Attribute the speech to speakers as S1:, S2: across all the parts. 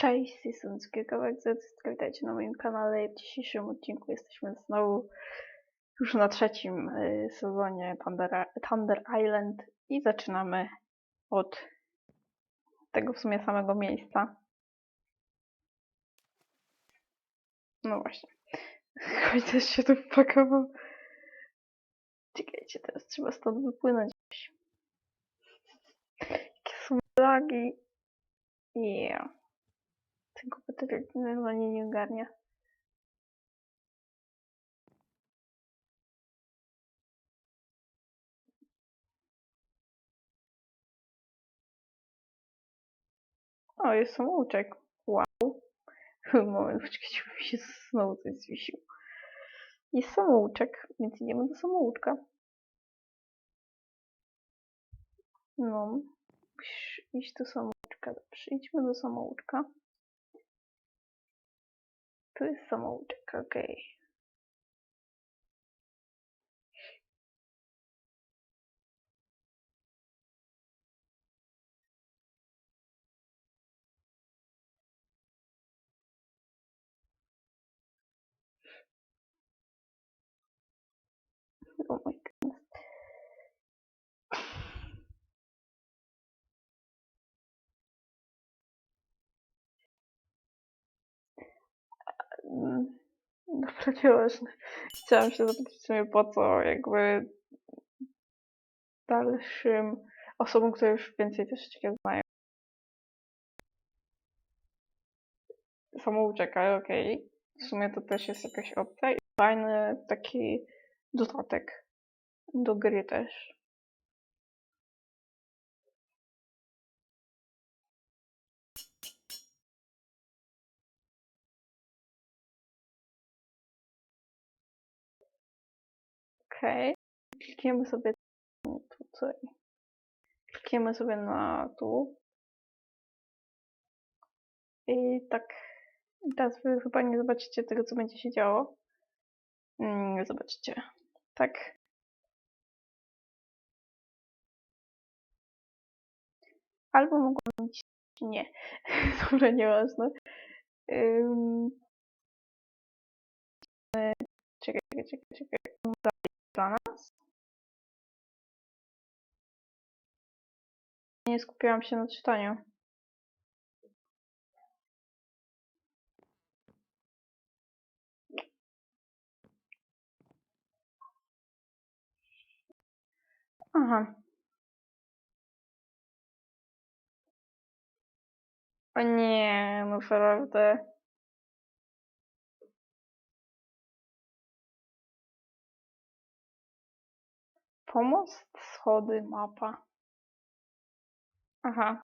S1: Cześć, strony Cukierkowek Z, witajcie na moim kanale. W dzisiejszym odcinku jesteśmy znowu już na trzecim y, sezonie Thunder, Thunder Island i zaczynamy od tego w sumie samego miejsca. No właśnie. Choć też się tu wpakował. Czekajcie, teraz trzeba stąd wypłynąć. Jakie są lagi. Yeah. Ten komputer normalnie nie ogarnia. O, jest samouczek. Wow. Moment, poczekajcie, bo mi się znowu coś zwiesiło. Jest samouczek, więc idziemy do samouczka. No, musisz iść do samouczka. Dobrze, idźmy do samouczka. Tu jest samouczek, okej. Oh my goodness. Dobra, nieważne. Chciałam się zapytać w sumie po co jakby dalszym osobom, które już więcej ciebie znają. Samouczeka, okej. W sumie to też jest jakaś opcja i fajny taki dodatek do gry też. Okej. Klikniemy sobie tutaj. Klikniemy sobie na tu. I tak. Teraz wy chyba nie zobaczycie tego, co będzie się działo. Mm, Nie zobaczycie. Tak. Albo mogło być nie. Dobra, nieważne. E, Czekaj, czekaj, czekaj, Dla nas. Nie skupiłam się na czytaniu. Aha. O nie, no naprawdę. Pomost, schody, mapa. Aha.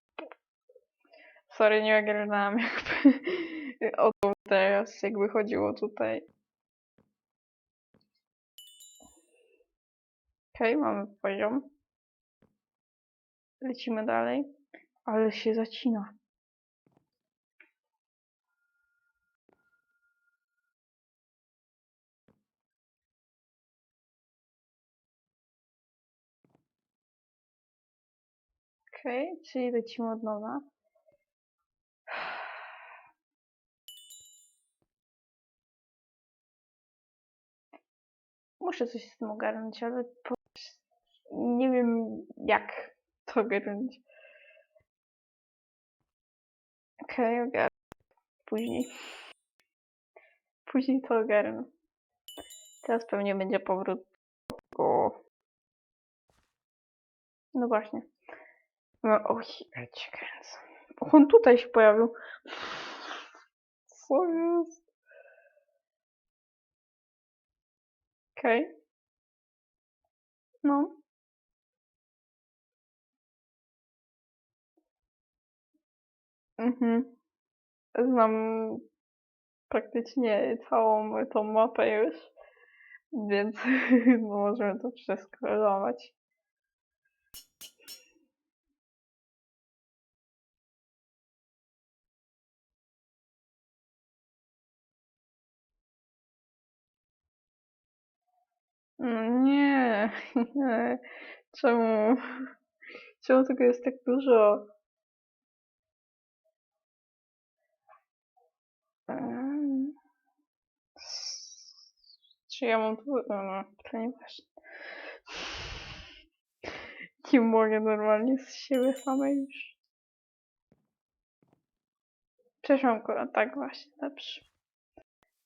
S1: Sorry, nie ogarnęłam jakby o to teraz, jakby chodziło tutaj. Okej, mamy poziom. Lecimy dalej. Ale się zacina. Okej, czyli lecimy od nowa. Muszę coś z tym ogarnąć, ale po... nie wiem jak to ogarnąć. Okej, ogarnę. Później. Później to ogarnę. Teraz pewnie będzie powrót do... No właśnie. No, oj, ja On tutaj się pojawił. Co jest? Okej. No. Mhm. Znam praktycznie całą tą mapę już, więc no, możemy to przeskalować. No nie, nie. Czemu? Czemu tego jest tak dużo? Em, Czy ja mam tu... No, no, to nieważne. Nie mogę normalnie z siebie samej już. Ko- tak właśnie, dobrze.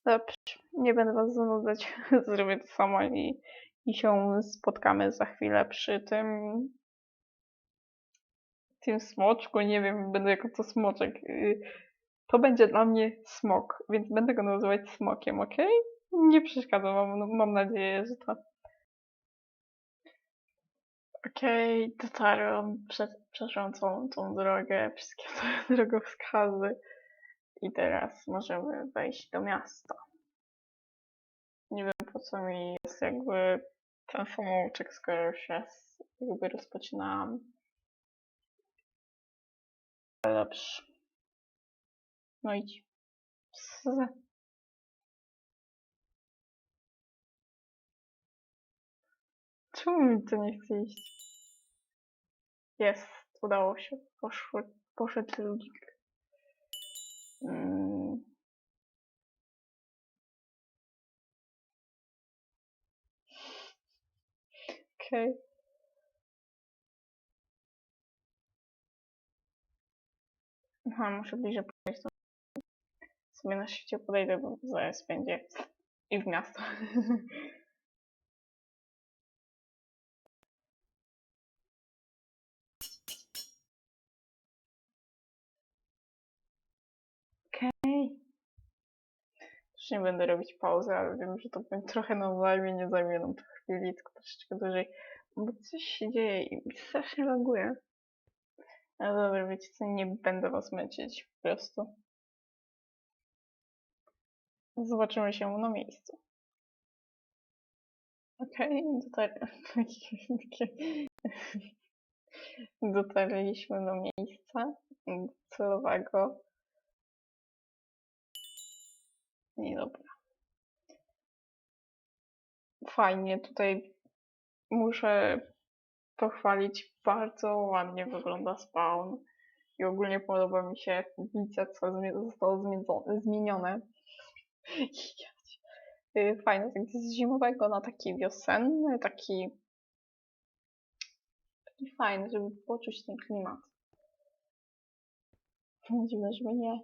S1: Dobrze, nie będę was zanudzać. Zrobię to samo i, i się spotkamy za chwilę przy tym tym smoczku, nie wiem, będę jako to smoczek. Y, To będzie dla mnie smok, więc będę go nazywać smokiem, ok? Nie przeszkadza wam, no, mam nadzieję, że to... Okej, dotarłam, prze, przeszłam całą tą drogę, wszystkie te drogowskazy i teraz możemy wejść do miasta. Po co mi jest jakby ten samouczek, skoro już jest, jakby rozpoczynałam. Dobrze. No idź. Za- Czemu mi to nie chce iść? Jest, udało się. Poszło, poszedł ludzik. Mm. Okej. Aha, muszę bliżej podejść. Sobie na szczycie podejdę, bo zaraz będzie i w miasto. Już nie będę robić pauzy, ale wiem, że to trochę nam zajmie, nie zajmie nam to chwili, tylko troszeczkę dłużej, bo coś się dzieje i strasznie laguje. Ale dobra, wiecie co, nie będę was męczyć po prostu. Zobaczymy się na miejscu. Okej, dotar... dotarliśmy do miejsca celowego. I dobra. Fajnie, tutaj muszę pochwalić, bardzo ładnie wygląda spawn. I ogólnie podoba mi się widzę, co zostało zmienione. Y, Fajne, tak z zimowego na taki wiosenny, taki, fajny, żeby poczuć ten klimat. Dziwne, żeby nie.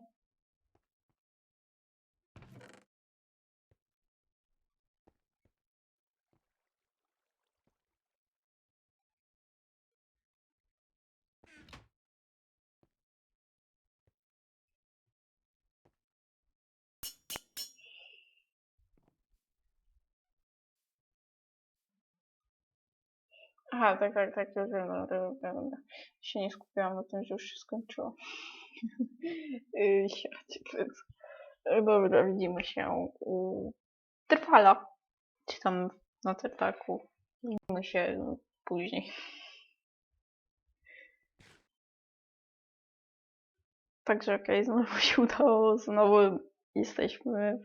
S1: Aha, tak, tak, tak, już wiem, dobra, dobra. Się nie skupiłam na tym, że już się skończyło. Yy, Siacie, więc. Dobra, widzimy się u Trwala. Czy tam na Trwalku. Widzimy się później. Także okej, znowu się udało, znowu jesteśmy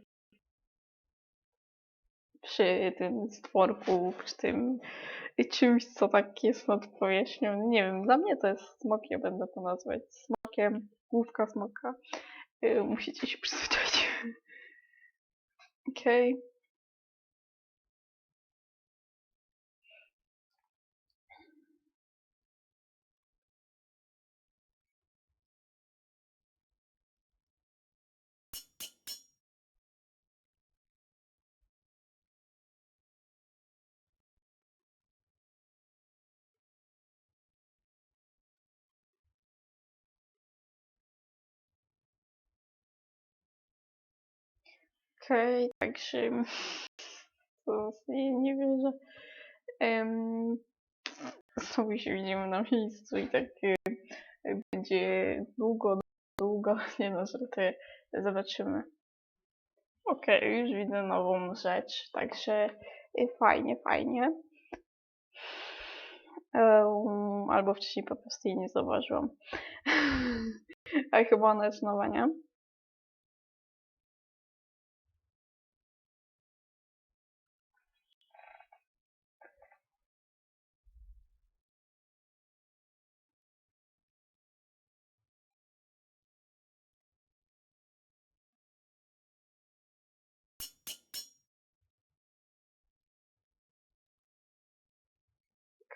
S1: przy tym stworku, przy tym czymś, co tak jest nad powierzchnią. Nie wiem, dla mnie to jest smok, ja będę to nazwać smokiem, główka smoka. Yy, musicie się przyzwyczaić. Okej. Okej, także to nie, nie wierzę. Um, znowu się widzimy na miejscu i tak y, będzie długo, długo, nie no, żartuję. Zobaczymy. Okej, już widzę nową rzecz, także y, fajnie, fajnie. Um, albo wcześniej po prostu jej nie zauważyłam. A chyba ona jest nowa, nie?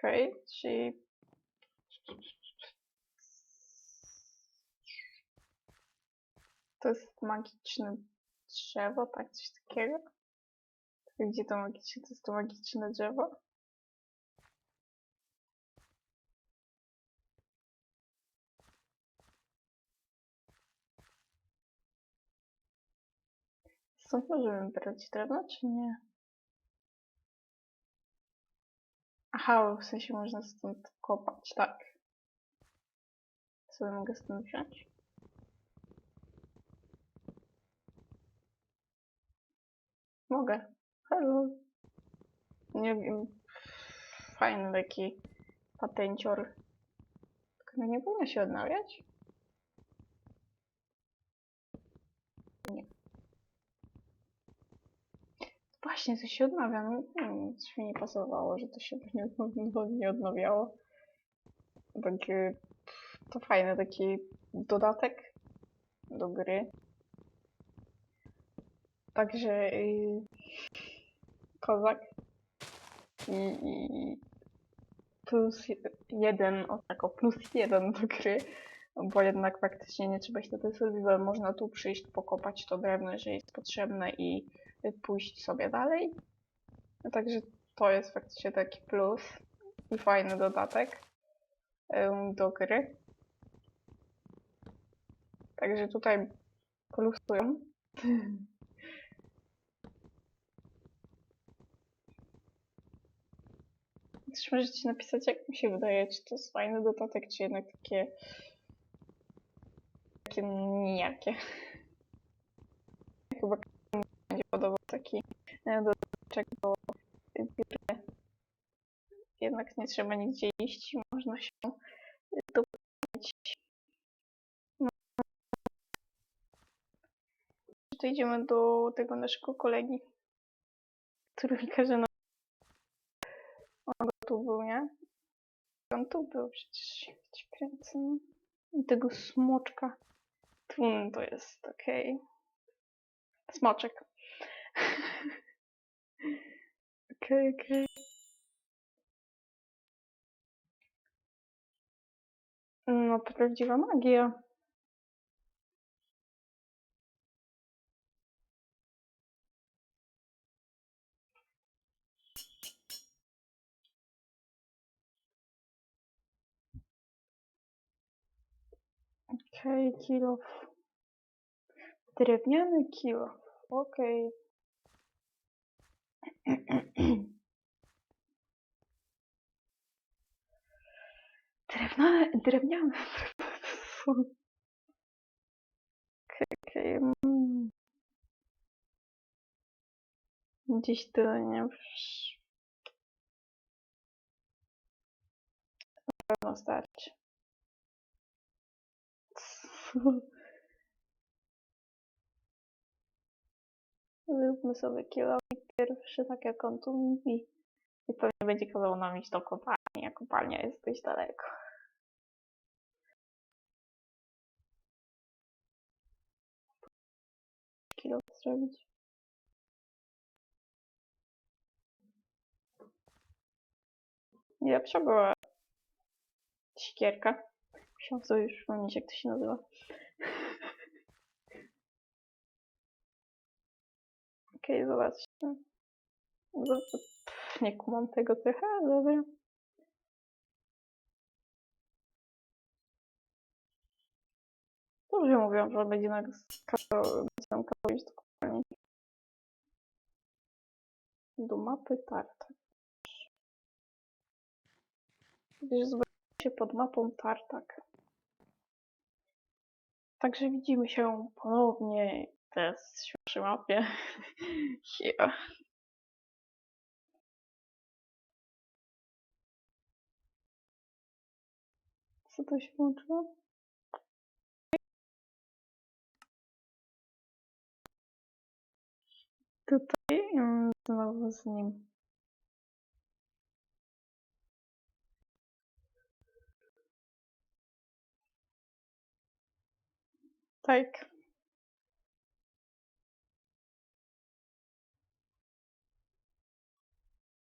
S1: Okej, czyli... To jest magiczne drzewo, tak? Coś takiego? Gdzie to magiczne? To jest to magiczne drzewo? Stąd możemy brać drewno, czy nie? Aha, w sensie można stąd kopać, tak. Sobie mogę stąd wziąć. Mogę. Hello. Nie wiem. Fajny taki patencior. Tylko no nie powinno się odnawiać? Nie. Właśnie, to się odnawia. No, coś mi nie pasowało, że to się nie, nie odnawiało. Taki, to fajny taki dodatek do gry. Także yy, kozak i, i plus je- jeden, o tak, o plus jeden do gry, bo jednak faktycznie nie trzeba iść do tej survival, można tu przyjść, pokopać to drewno, jeżeli jest potrzebne i pójść sobie dalej. No Także to jest faktycznie taki plus i fajny dodatek do gry. Także tutaj plusują. Też możecie napisać, jak mi się wydaje, czy to jest fajny dodatek, czy jednak takie takie nijakie. Chyba taki e, do gry. Jednak nie trzeba nigdzie iść, można się dowiedzieć. No. To idziemy do tego naszego kolegi, który mi każe na on tu był, nie? On tu był przecież. ci kręcę. I tego smoczka. Tun to jest, okej. Smoczek. Okej, okej. No, prawdziwa magia. Okej, kilof. Drewniany kilof. Okej. Drewniane, drewniane. Okej. mm. Gdzieś tyle, nie pewno starczy. Zróbmy sobie kilowik pierwszy, tak jak on tu mówi. I pewnie będzie kazał nam iść do kopalni, a kopalnia jest dość daleko. Kilo zrobić. Lepsza była sikierka. Musiałam sobie już przypomnieć, jak to się nazywa. Okej, zobaczcie. Zob- Pff, Nie kumam tego trochę, ale. Dobrze mówią, że będzie nam iść do kopalni. Do mapy Tartak. Gdzieś zobaczycie pod mapą Tartak. Także widzimy się ponownie teraz świeżej mapie. Here. Co to się włączyło? Tutaj znowu z nim. Tak.